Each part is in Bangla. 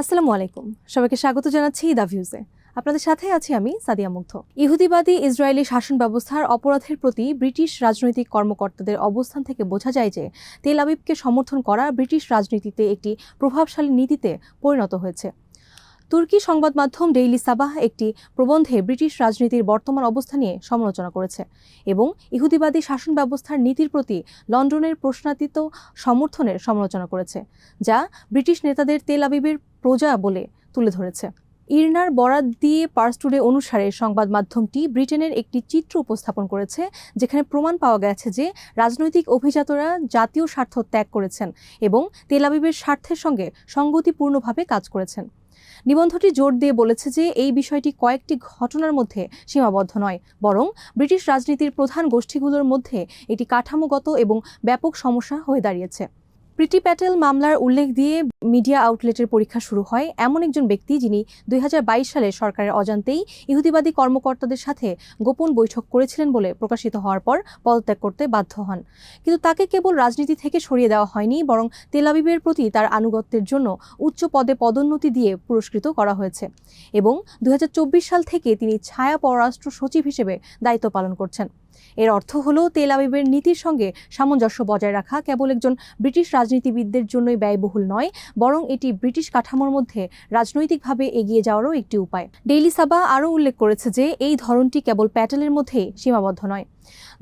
আসসালামু আলাইকুম। সবাইকে স্বাগত জানাচ্ছি দা ভিউজে। আপনাদের সাথে আছি আমি সাদিয়া মুগ্ধ। ইহুদিবাদী ইসরায়েলি শাসন ব্যবস্থার অপরাধের প্রতি ব্রিটিশ রাজনৈতিক কর্মকর্তাদের অবস্থান থেকে বোঝা যায় যে তেল আবিবকে সমর্থন করা ব্রিটিশ রাজনীতিতে একটি প্রভাবশালী নীতিতে পরিণত হয়েছে। তুর্কি সংবাদ মাধ্যম ডেইলি সাবাহ একটি প্রবন্ধে ব্রিটিশ রাজনীতির বর্তমান অবস্থা নিয়ে সমালোচনা করেছে এবং ইহুদিবাদী শাসন ব্যবস্থার নীতির প্রতি লন্ডনের প্রশ্নাতীত সমর্থনের সমালোচনা করেছে, যা ব্রিটিশ নেতাদের তেল আবিবের প্রজা বলে তুলে ধরেছে। ইরনার বরাত দিয়ে পার্স টুডে অনুসারে সংবাদ মাধ্যমটি ব্রিটেনের একটি চিত্র উপস্থাপন করেছে, যেখানে প্রমাণ পাওয়া গেছে যে রাজনৈতিক অভিজাতরা জাতীয় স্বার্থ ত্যাগ করেছেন এবং তেল আবিবের স্বার্থের সঙ্গে সঙ্গতিপূর্ণভাবে কাজ করেছেন। নিবন্ধটি জোর দিয়ে বলেছে যে এই বিষয়টি কয়েকটি ঘটনার মধ্যে সীমাবদ্ধ নয়, বরং ব্রিটিশ রাজনীতির প্রধান গোষ্ঠীগুলোর মধ্যে এটি কাঠামোগত এবং ব্যাপক সমস্যা হয়ে দাঁড়িয়েছে। প্রীতি প্যাটেল মামলার উল্লেখ দিয়ে মিডিয়া আউটলেটের পরীক্ষা শুরু হয়। এমন একজন ব্যক্তি যিনি দুই হাজার বাইশ সালে সরকারের অজান্তেই ইহুদিবাদী কর্মকর্তাদের সাথে গোপন বৈঠক করেছিলেন বলে প্রকাশিত হওয়ার পর পদত্যাগ করতে বাধ্য হন। কিন্তু তাকে কেবল রাজনীতি থেকে সরিয়ে দেওয়া হয়নি, বরং তেলাবিবের প্রতি তার আনুগত্যের জন্য উচ্চ পদে পদোন্নতি দিয়ে পুরস্কৃত করা হয়েছে এবং দুই হাজার চব্বিশ সাল থেকে তিনি ছায়া পররাষ্ট্র সচিব হিসেবে দায়িত্ব পালন করছেন। এর অর্থ হল তেল আবিবের নীতির সঙ্গে সামঞ্জস্য বজায় রাখা কেবল একজন ব্রিটিশ রাজনীতিবিদদের জন্যই ব্যয়বহুল নয়, বরং এটি ব্রিটিশ কাঠামোর মধ্যে রাজনৈতিকভাবে এগিয়ে যাওয়ারও একটি উপায়। ডেইলি সাবা আরও উল্লেখ করেছে যে, এই ধরনটি কেবল প্যাটেলের মধ্যে সীমাবদ্ধ নয়।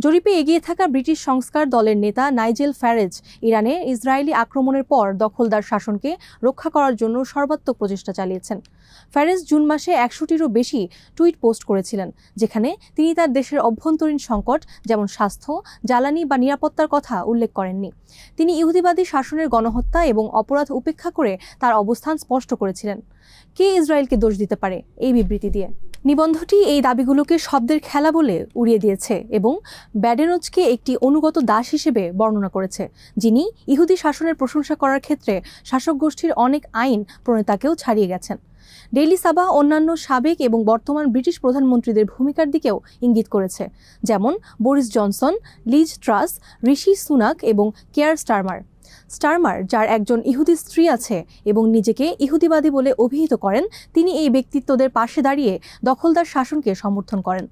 জরিপে এগিয়ে থাকা ব্রিটিশ সংস্কার দলের নেতা নাইজেল ফ্যারেজ ইরানে ইসরায়েলি আক্রমণের পর দখলদার শাসনকে রক্ষা করার জন্য সর্বাত্মক প্রচেষ্টা চালিয়েছেন। ফ্যারেজ জুন মাসে একশোটিরও বেশি টুইট পোস্ট করেছিলেন, যেখানে তিনি তার দেশের অভ্যন্তরীণ সংকট যেমন স্বাস্থ্য, জ্বালানি বা নিরাপত্তার কথা উল্লেখ করেননি। তিনি ইহুদিবাদী শাসনের গণহত্যা এবং অপরাধ উপেক্ষা করে তার অবস্থান স্পষ্ট করেছিলেন। কে ইসরায়েলকে দোষ দিতে পারে এই বিবৃতি দিয়ে? নিবন্ধটি এই দাবিগুলোকে শব্দের খেলা বলে উড়িয়ে দিয়েছে এবং ব্যাডেনোজকে একটি অনুগত দাস হিসেবে বর্ণনা করেছে, যিনি ইহুদি শাসনের প্রশংসা করার ক্ষেত্রে শাসক গোষ্ঠীর অনেক আইন প্রণেতাকেও ছাড়িয়ে গেছেন। ডেইলি সাবা অন্যান্য সাবেক এবং বর্তমান ব্রিটিশ প্রধানমন্ত্রীদের ভূমিকার দিকেও ইঙ্গিত করেছে, যেমন Boris Johnson, Liz Truss, Rishi Sunak এবং কেয়ার স্টারমার। স্টারমার, যার একজন ইহুদি স্ত্রী আছে এবং নিজেকে ইহুদিবাদী বলে অভিহিত করেন, তিনি এই ব্যক্তিত্বদের পাশে দাঁড়িয়ে দখলদার শাসনকে সমর্থন করেন।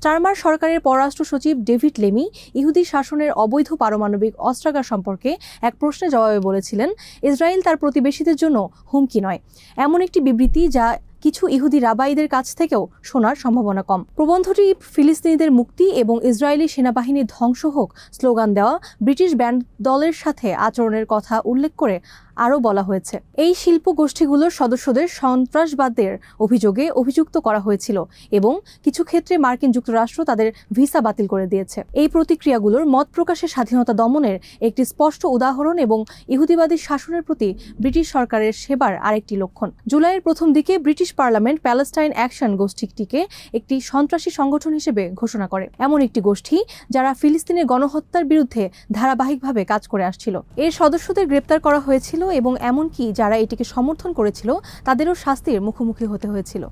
স্টারমার সরকারের পররাষ্ট্র সচিব ডেভিড লেমি ইহুদি শাসনের অবৈধ পারমাণবিক অস্ত্রাগার সম্পর্কে এক প্রশ্নের জবাবে বলেছিলেন, ইসরায়েল তার প্রতিবেশীদের জন্য হুমকি নয়। এমন একটি বিবৃতি যা কিছু ইহুদি রাবাইদের কাছ থেকেও শোনার সম্ভাবনা কম। প্রবন্ধটি ফিলিস্তিনিদের মুক্তি এবং ইসরায়েলি সেনাবাহিনীর ধ্বংস হোক স্লোগান দেওয়া ব্রিটিশ ব্যান্ড দলের সাথে আচরণের কথা উল্লেখ করে আরও বলা হয়েছে। এই শিল্প গোষ্ঠীগুলোর সদস্যদের সন্ত্রাসবাদের অভিযোগে অভিযুক্ত করা হয়েছিল এবং কিছু ক্ষেত্রে মার্কিন যুক্তরাষ্ট্র তাদের ভিসা বাতিল করে দিয়েছে। এই প্রতিক্রিয়াগুলোর মত প্রকাশের স্বাধীনতা দমনের একটি স্পষ্ট উদাহরণ এবং ইহুদিবাদী শাসনের প্রতি ব্রিটিশ সরকারের সেবার আরেকটি লক্ষণ। জুলাইয়ের প্রথম দিকে ব্রিটিশ পার্লামেন্ট প্যালেস্টাইন অ্যাকশন গোষ্ঠীটিকে একটি সন্ত্রাসী সংগঠন হিসেবে ঘোষণা করে। এমন একটি গোষ্ঠী যারা ফিলিস্তিনের গণহত্যার বিরুদ্ধে ধারাবাহিকভাবে কাজ করে আসছিল। এর সদস্যদের গ্রেপ্তার করা হয়েছিল এবং এমনকি যারা এটিকে সমর্থন করেছিল তাদেরও শাস্তির মুখোমুখি হতে হয়েছিল।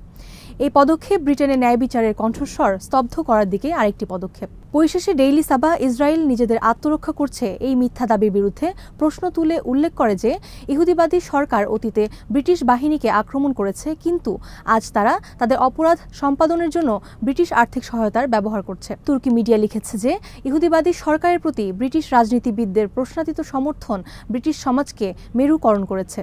এই পদক্ষেপ ব্রিটেনের ন্যায় বিচারের কণ্ঠস্বর স্তব্ধ করার দিকে আরেকটি পদক্ষেপ। পরিশেষে ডেইলি সাবা ইসরায়েল নিজেদের আত্মরক্ষা করছে এই মিথ্যা দাবির বিরুদ্ধে প্রশ্ন তুলে উল্লেখ করে যে, ইহুদিবাদী সরকার অতীতে ব্রিটিশ বাহিনীকে আক্রমণ করেছে, কিন্তু আজ তারা তাদের অপরাধ সম্পাদনের জন্য ব্রিটিশ আর্থিক সহায়তার ব্যবহার করছে। তুর্কি মিডিয়া লিখেছে যে, ইহুদিবাদী সরকারের প্রতি ব্রিটিশ রাজনীতিবিদদের প্রশ্নাতীত সমর্থন ব্রিটিশ সমাজকে মেরুকরণ করেছে।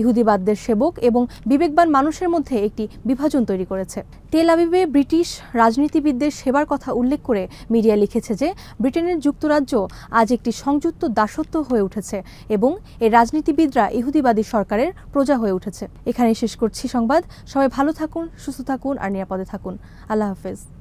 ইহুদিবাদদের সেবক এবং বিবেকবান মানুষের মধ্যে একটি বিভাজন তৈরি করেছে। তেল আবিবে ব্রিটিশ রাজনীতিবিদদের সেবার কথা উল্লেখ করে মিডিয়া লিখেছে যে, ব্রিটেনের যুক্তরাজ্য আজ একটি সংযুক্ত দাসত্ব হয়ে উঠেছে এবং এর রাজনীতিবিদরা ইহুদিবাদী সরকারের প্রজা হয়ে উঠেছে। এখানে শেষ করছি সংবাদ। সবাই ভালো থাকুন, সুস্থ থাকুন আর নিরাপদে থাকুন। আল্লাহ হাফেজ।